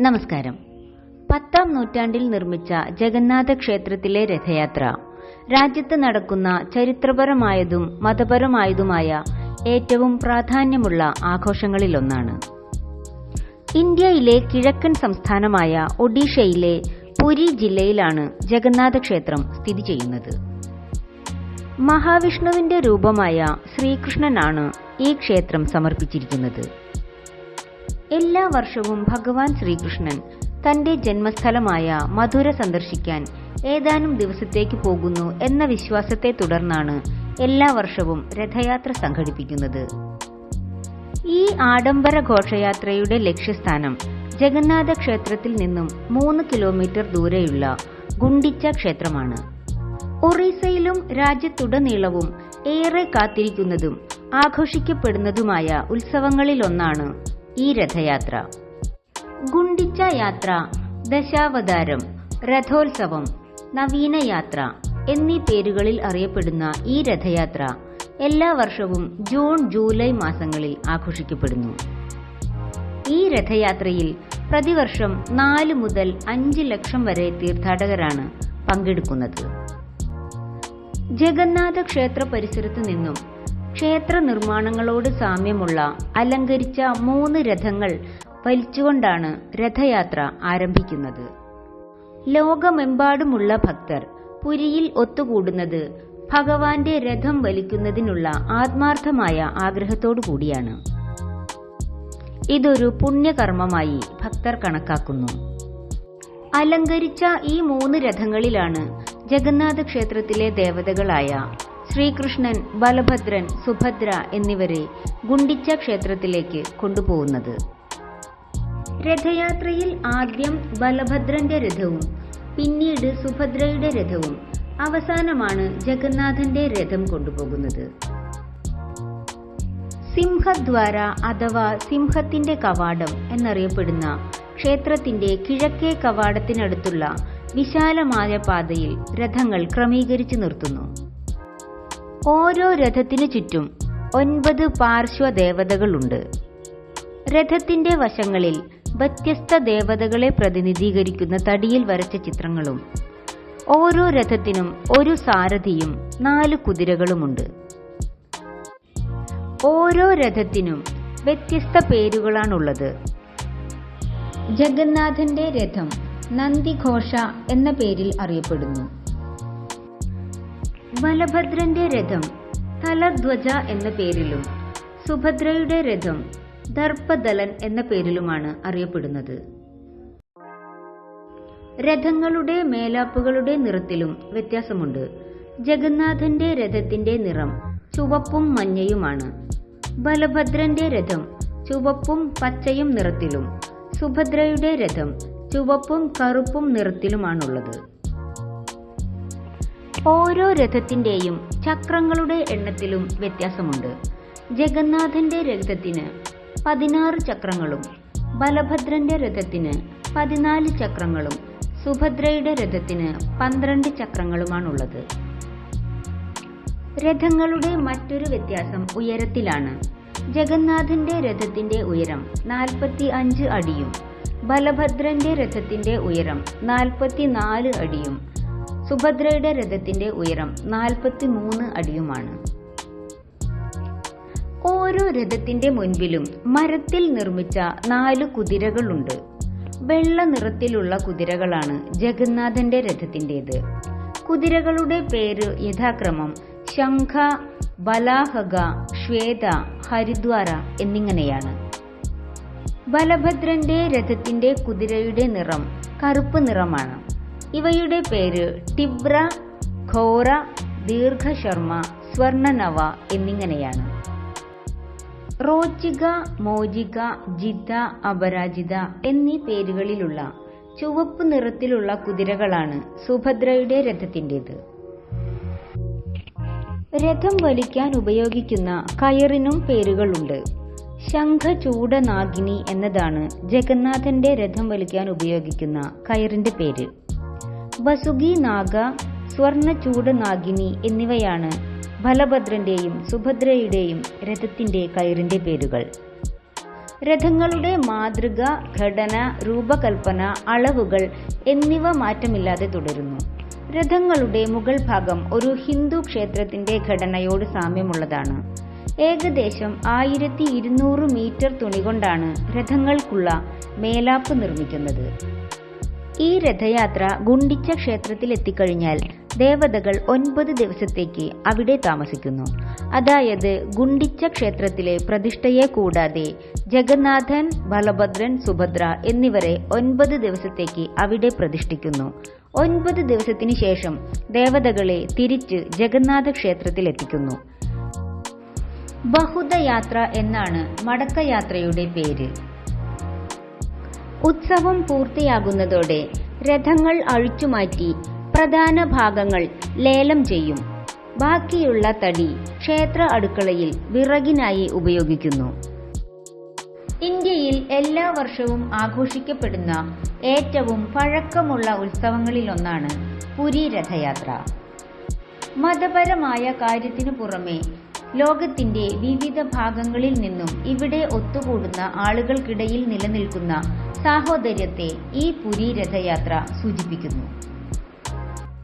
നമസ്കാരം. പത്താം നൂറ്റാണ്ടിൽ നിർമ്മിച്ച ജഗന്നാഥ ക്ഷേത്രത്തിലെ രഥയാത്ര രാജ്യത്ത് നടക്കുന്ന ചരിത്രപരമായതും മതപരമായതുമായ ഏറ്റവും പ്രാധാന്യമുള്ള ആഘോഷങ്ങളിലൊന്നാണ്. ഇന്ത്യയിലെ കിഴക്കൻ സംസ്ഥാനമായ ഒഡീഷയിലെ പുരി ജില്ലയിലാണ് ജഗന്നാഥ ക്ഷേത്രം സ്ഥിതി ചെയ്യുന്നത്. മഹാവിഷ്ണുവിന്റെ രൂപമായ ശ്രീകൃഷ്ണനാണ് ഈ ക്ഷേത്രം സമർപ്പിച്ചിരിക്കുന്നത്. എല്ലാ വർഷവും ഭഗവാൻ ശ്രീകൃഷ്ണൻ തന്റെ ജന്മസ്ഥലമായ മധുര സന്ദർശിക്കാൻ ഏതാനും ദിവസത്തേക്ക് പോകുന്നു എന്ന വിശ്വാസത്തെ തുടർന്നാണ് എല്ലാ വർഷവും രഥയാത്ര സംഘടിപ്പിക്കുന്നത്. ഈ ആഡംബര ഘോഷയാത്രയുടെ ലക്ഷ്യസ്ഥാനം ജഗന്നാഥ ക്ഷേത്രത്തിൽ നിന്നും മൂന്ന് കിലോമീറ്റർ ദൂരെയുള്ള ഗുണ്ടിച്ച ക്ഷേത്രമാണ്. ഒറീസയിലും രാജ്യത്തുടനീളവും ഏറെ കാത്തിരിക്കുന്നതും ആഘോഷിക്കപ്പെടുന്നതുമായ ഉത്സവങ്ങളിലൊന്നാണ് ഈ രഥയാത്ര. ഗുണ്ടിച്ച യാത്ര ദശാവതാരം രഥോത്സവം നവീന യാത്ര എന്നീ പേരുകളിൽ അറിയപ്പെടുന്ന ഈ രഥയാത്ര എല്ലാ വർഷവും ജൂൺ ജൂലൈ മാസങ്ങളിൽ ആഘോഷിക്കപ്പെടുന്നു. ഈ രഥയാത്രയിൽ പ്രതിവർഷം നാല് മുതൽ അഞ്ച് ലക്ഷം വരെ തീർത്ഥാടകരാണ് പങ്കെടുക്കുന്നത്. ജഗന്നാഥ ക്ഷേത്ര പരിസരത്തു നിന്നും ക്ഷേത്ര നിർമ്മാണങ്ങളോട് സാമ്യമുള്ള അലങ്കരിച്ച മൂന്ന് രഥങ്ങൾ വലിച്ചുകൊണ്ടാണ് രഥയാത്ര ആരംഭിക്കുന്നത്. ലോകമെമ്പാടുമുള്ള ഭക്തർ പുരിയിൽ ഒത്തുകൂടുന്നത് ഭഗവാന്റെ രഥം വലിക്കുന്നതിനുള്ള ആത്മാർത്ഥമായ ആഗ്രഹത്തോടു കൂടിയാണ് ഇതൊരു പുണ്യകർമ്മമായി ഭക്തർ കണക്കാക്കുന്നു. അലങ്കരിച്ച ഈ മൂന്ന് രഥങ്ങളിലാണ് ജഗന്നാഥ ക്ഷേത്രത്തിലെ ദേവതകളായ ശ്രീകൃഷ്ണൻ ബലഭദ്രൻ സുഭദ്ര എന്നിവരെ ഗുണ്ടിച്ച ക്ഷേത്രത്തിലേക്ക് കൊണ്ടുപോകുന്നത്. രഥയാത്രയിൽ ആദ്യം ബലഭദ്രന്റെ രഥവും പിന്നീട് സുഭദ്രയുടെ രഥവും അവസാനമാണ് ജഗന്നാഥന്റെ രഥം കൊണ്ടുപോകുന്നത്. സിംഹദ്വാര അഥവാ സിംഹത്തിന്റെ കവാടം എന്നറിയപ്പെടുന്ന ക്ഷേത്രത്തിന്റെ കിഴക്കേ കവാടത്തിനടുത്തുള്ള വിശാലമായ പാതയിൽ രഥങ്ങൾ ക്രമീകരിച്ചു നിർത്തുന്നു. ഓരോ രഥത്തിനു ചുറ്റും ഒൻപത് പാർശ്വദേവതകളുണ്ട് രഥത്തിന്റെ വശങ്ങളിൽ വ്യത്യസ്ത ദേവതകളെ പ്രതിനിധീകരിക്കുന്ന തടിയിൽ വരച്ച ചിത്രങ്ങളും ഓരോ രഥത്തിനും ഒരു സാരഥിയും നാല് കുതിരകളുമുണ്ട്. ഓരോ രഥത്തിനും വ്യത്യസ്ത പേരുകളാണുള്ളത്. ജഗന്നാഥന്റെ രഥം നന്ദിഘോഷ എന്ന പേരിൽ അറിയപ്പെടുന്നു. ബലഭദ്രന്റെ രഥം തലധ്വജ എന്ന പേരിലും സുഭദ്രയുടെ രഥം ദർപ്പദലൻ എന്ന പേരിലുമാണ് അറിയപ്പെടുന്നത്. രഥങ്ങളുടെ മേലാപ്പുകളുടെ നിറത്തിലും വ്യത്യാസമുണ്ട്. ജഗന്നാഥന്റെ രഥത്തിന്റെ നിറം ചുവപ്പും മഞ്ഞയുമാണ്. ബലഭദ്രന്റെ രഥം ചുവപ്പും പച്ചയും നിറത്തിലും സുഭദ്രയുടെ രഥം ചുവപ്പും കറുപ്പും നിറത്തിലുമാണുള്ളത്. ഓരോ രഥത്തിന്റെയും ചക്രങ്ങളുടെ എണ്ണത്തിലും വ്യത്യാസമുണ്ട്. ജഗന്നാഥന്റെ രഥത്തിന് പതിനാറ് ചക്രങ്ങളും ബലഭദ്രന്റെ രഥത്തിന് പതിനാല് ചക്രങ്ങളും സുഭദ്രയുടെ രഥത്തിന് പന്ത്രണ്ട് ചക്രങ്ങളുമാണുള്ളത്. രഥങ്ങളുടെ മറ്റൊരു വ്യത്യാസം ഉയരത്തിലാണ്. ജഗന്നാഥന്റെ രഥത്തിന്റെ ഉയരം നാൽപ്പത്തി അഞ്ച് അടിയും ബലഭദ്രന്റെ രഥത്തിന്റെ ഉയരം നാൽപ്പത്തിനാല് അടിയും സുഭദ്രയുടെ രഥത്തിന്റെ ഉയരം നാൽപ്പത്തി മൂന്ന് അടിയുമാണ്. ഓരോ രഥത്തിന്റെ മുൻപിലും മരത്തിൽ നിർമ്മിച്ച നാല് കുതിരകളുണ്ട്. വെള്ള നിറത്തിലുള്ള കുതിരകളാണ് ജഗന്നാഥന്റെ രഥത്തിന്റേത്. കുതിരകളുടെ പേര് യഥാക്രമം ശംഖ ബലാഹക ശ്വേത ഹരിദ്വാര എന്നിങ്ങനെയാണ്. ബലഭദ്രന്റെ രഥത്തിന്റെ കുതിരയുടെ നിറം കറുപ്പ് നിറമാണ്. ഇവയുടെ പേര് ടിബ്ര ഖോറ ദീർഘശർമ്മ സ്വർണനവ എന്നിങ്ങനെയാണ്. റോചിക മോചിക ജിത അപരാജിത എന്നീ പേരുകളിലുള്ള ചുവപ്പ് നിറത്തിലുള്ള കുതിരകളാണ് സുഭദ്രയുടെ രഥത്തിന്റെത്. രഥം വലിക്കാൻ ഉപയോഗിക്കുന്ന കയറിനും പേരുകളുണ്ട്. ശംഖചൂടനാഗിനി എന്നതാണ് ജഗന്നാഥന്റെ രഥം വലിക്കാൻ ഉപയോഗിക്കുന്ന കയറിന്റെ പേര്. വസുകി നാഗ സ്വർണചൂടനാഗിനി എന്നിവയാണ് ബലഭദ്രന്റെയും സുഭദ്രയുടെയും രഥത്തിന്റെ കയറിന്റെ പേരുകൾ. രഥങ്ങളുടെ മാതൃക ഘടന രൂപകൽപ്പന അളവുകൾ എന്നിവ മാറ്റമില്ലാതെ തുടരുന്നു. രഥങ്ങളുടെ മുകൾ ഭാഗം ഒരു ഹിന്ദു ക്ഷേത്രത്തിന്റെ ഘടനയോട് സാമ്യമുള്ളതാണ്. ഏകദേശം ആയിരത്തി ഇരുന്നൂറ് മീറ്റർ തുണി കൊണ്ടാണ് രഥങ്ങൾക്കുള്ള മേലാപ്പ് നിർമ്മിക്കുന്നത്. ഈ രഥയാത്ര ഗുണ്ടിച്ച ക്ഷേത്രത്തിൽ എത്തിക്കഴിഞ്ഞാൽ ദേവതകൾ ഒൻപത് ദിവസത്തേക്ക് അവിടെ താമസിക്കുന്നു. അതായത് ഗുണ്ടിച്ച ക്ഷേത്രത്തിലെ പ്രതിഷ്ഠയെ കൂടാതെ ജഗന്നാഥൻ ബലഭദ്രൻ സുഭദ്ര എന്നിവരെ ഒൻപത് ദിവസത്തേക്ക് അവിടെ പ്രതിഷ്ഠിക്കുന്നു. ഒൻപത് ദിവസത്തിന് ശേഷം ദേവതകളെ തിരിച്ച് ജഗന്നാഥ ക്ഷേത്രത്തിൽ എത്തിക്കുന്നു ബഹുദയാത്ര എന്നാണ് മടക്കയാത്രയുടെ പേര്. ഉത്സവം പൂർത്തിയാകുന്നതോടെ രഥങ്ങൾ അഴിച്ചുമാറ്റി പ്രധാന ഭാഗങ്ങൾ ലേലം ചെയ്യും. ബാക്കിയുള്ള തടി ക്ഷേത്ര അടുക്കളയിൽ വിറകിനായി ഉപയോഗിക്കുന്നു. ഇന്ത്യയിൽ എല്ലാ വർഷവും ആഘോഷിക്കപ്പെടുന്ന ഏറ്റവും പഴക്കമുള്ള ഉത്സവങ്ങളിലൊന്നാണ് പുരി രഥയാത്ര. മതപരമായ കാര്യത്തിനു പുറമെ ലോകത്തിന്റെ വിവിധ ഭാഗങ്ങളിൽ നിന്നും ഇവിടെ ഒത്തുകൂടുന്ന ആളുകൾക്കിടയിൽ നിലനിൽക്കുന്ന സാഹോദര്യത്തെ ഈ പുരി രഥയാത്ര സൂചിപ്പിക്കുന്നു.